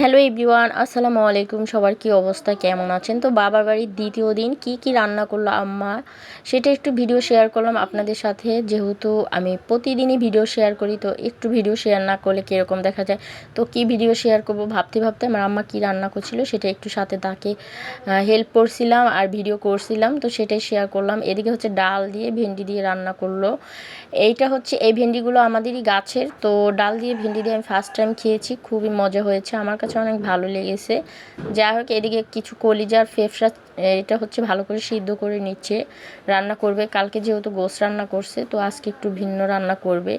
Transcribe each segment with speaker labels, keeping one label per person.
Speaker 1: Hello everyone, আসসালামু আলাইকুম। সবার কি অবস্থা? কেমন আছেন? তো বাবার বাড়ির দ্বিতীয় দিন কি কি রান্না করল আম্মা? সেটা একটু ভিডিও শেয়ার করলাম আপনাদের সাথে। যেহেতু আমি প্রতিদিনই ভিডিও শেয়ার করি, তো একটু ভিডিও শেয়ার না করলে কীরকম দেখা যায়? তো কি ভিডিও শেয়ার করব ভাবতে ভাবতে আমার আম্মা কি রান্না করছিল সেটা একটু সাথে তাকে হেল্প করছিলাম আর ভিডিও করছিলাম। তো সেটাই শেয়ার করলাম। এদিকে হচ্ছে ডাল দিয়ে ভেন্ডি দিয়ে রান্না করল। এইটা হচ্ছে, এই ভেন্ডিগুলো আমাদেরই গাছের। তো ডাল দিয়ে ভেন্ডি দিয়ে আমি ফার্স্ট টাইম খেয়েছি। খুবই মজা হয়েছে। আমার কাছে অনেক ভালো লেগেছে। যাই হোক, এদিকে কিছু কলিজার ফেফসা, এটা হচ্ছে ভালো করে সিদ্ধ করে নিচ্ছে, রান্না করবে। কালকে যেহেতু গোস রান্না করছে, তো আজকে একটু ভিন্ন রান্না করবে।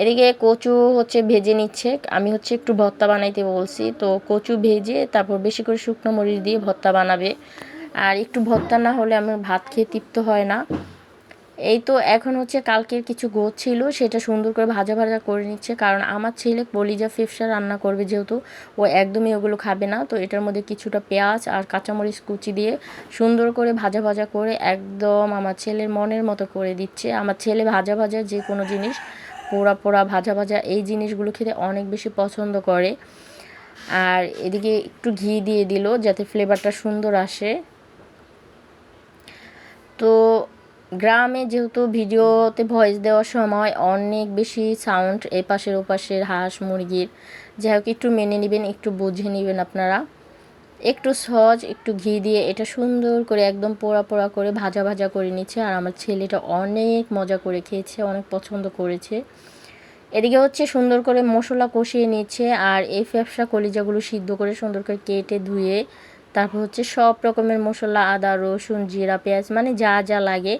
Speaker 1: এদিকে কচু হচ্ছে ভেজে নিচ্ছে। আমি হচ্ছে একটু ভর্তা বানাইতে বলছি। তো কচু ভেজে তারপর বেশি করে শুকনো মরিচ দিয়ে ভর্তা বানাবে। আর একটু ভর্তা না হলে আমার ভাত খেয়ে তৃপ্ত হয় না। এই তো এখন হচ্ছে কালকের কিছু গোছ ছিল, সেটা সুন্দর করে ভাজা ভাজা করে নিচ্ছে। কারণ আমার ছেলে পলিজা ফিফসা রান্না করবে যেহেতু, ও একদমই ওগুলো খাবে না। তো এটার মধ্যে কিছুটা পেঁয়াজ আর কাঁচামরিচ কুচি দিয়ে সুন্দর করে ভাজা ভাজা করে একদম আমার ছেলের মনের মতো করে দিচ্ছে। আমার ছেলে ভাজা ভাজা যে কোনো জিনিস, পোড়া পোড়া ভাজা ভাজা, এই জিনিসগুলো খেতে অনেক বেশি পছন্দ করে। আর এদিকে একটু ঘি দিয়ে দিল যাতে ফ্লেভারটা সুন্দর আসে তো গ্রামে যেহেতু ভিডিওতে ভয়েস দেওয়ার সময় অনেক বেশি সাউন্ড এপাশের ওপাশের হাঁস, মুরগির, যাই হোক একটু মেনে নেবেন, একটু বুঝে নেবেন আপনারা। একটু সহজ, একটু ঘি দিয়ে এটা সুন্দর করে একদম পোড়া পোড়া করে ভাজা ভাজা করে নিচ্ছে। আর আমার ছেলেটা অনেক মজা করে খেয়েছে, অনেক পছন্দ করেছে। এদিকে হচ্ছে সুন্দর করে মশলা কষিয়ে নিচ্ছে আর এই ফ্যাপসা কলিজাগুলো সিদ্ধ করে সুন্দর করে কেটে ধুয়ে তারপর হচ্ছে সব রকমের মশলা, আদা, রসুন, জিরা, পেঁয়াজ মানে যা যা লাগে,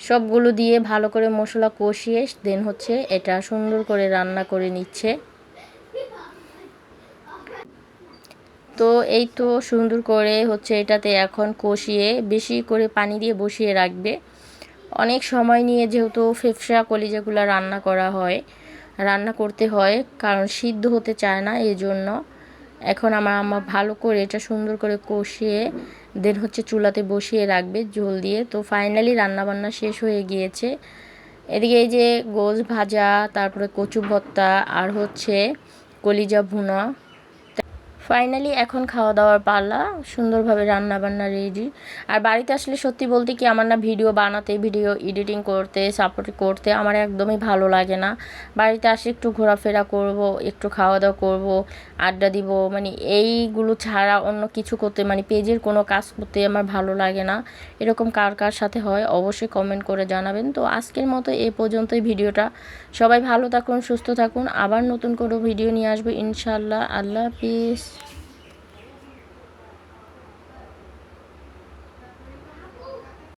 Speaker 1: সবগুলো দিয়ে ভালো করে মশলা কষিয়ে দেন হচ্ছে এটা সুন্দর করে রান্না করে নিচ্ছে। তো এই তো সুন্দর করে হচ্ছে এটাতে এখন কষিয়ে বেশি করে পানি দিয়ে বসিয়ে রাখবে। অনেক সময় নিয়ে যেহেতু ফেফসা কলিজাগুলো রান্না করা হয়, রান্না করতে হয়, কারণ সিদ্ধ হতে চায় না এই জন্য এখন আমার আম্মা ভালো করে এটা সুন্দর করে কষিয়ে দেন হচ্ছে চুলাতে বসিয়ে রাখবে ঝোল দিয়ে। তো ফাইনালি রান্নাবান্না শেষ হয়ে গিয়েছে। এদিকে এই যে গোজ ভাজা, তারপরে কচু ভর্তা, আর হচ্ছে কলিজা ভুনা। ফাইনালি এখন খাওয়া দাওয়ার পালা, সুন্দরভাবে রান্না বান্না রেডি আর বাড়িতে আসলে সত্যি বলতে কি, আমার না ভিডিও বানাতে ভিডিও এডিটিং করতে সাপোর্ট করতে আমার একদমই ভালো লাগে না। বাড়িতে আসে একটু ঘোরাফেরা করব, একটু খাওয়া দাওয়া করব, আড্ডা দিব মানে এইগুলো ছাড়া অন্য কিছু করতে মানে পেজের কোনো কাজ করতে আমার ভালো লাগে না। এরকম কার কার সাথে হয়, অবশ্যই কমেন্ট করে জানাবেন। তো আজকের মতো এ পর্যন্তই ভিডিওটা। সবাই ভালো থাকুন, সুস্থ থাকুন। আবার নতুন কোনো ভিডিও নিয়ে আসব ইনশাল্লাহ আল্লাহ হাফিজ।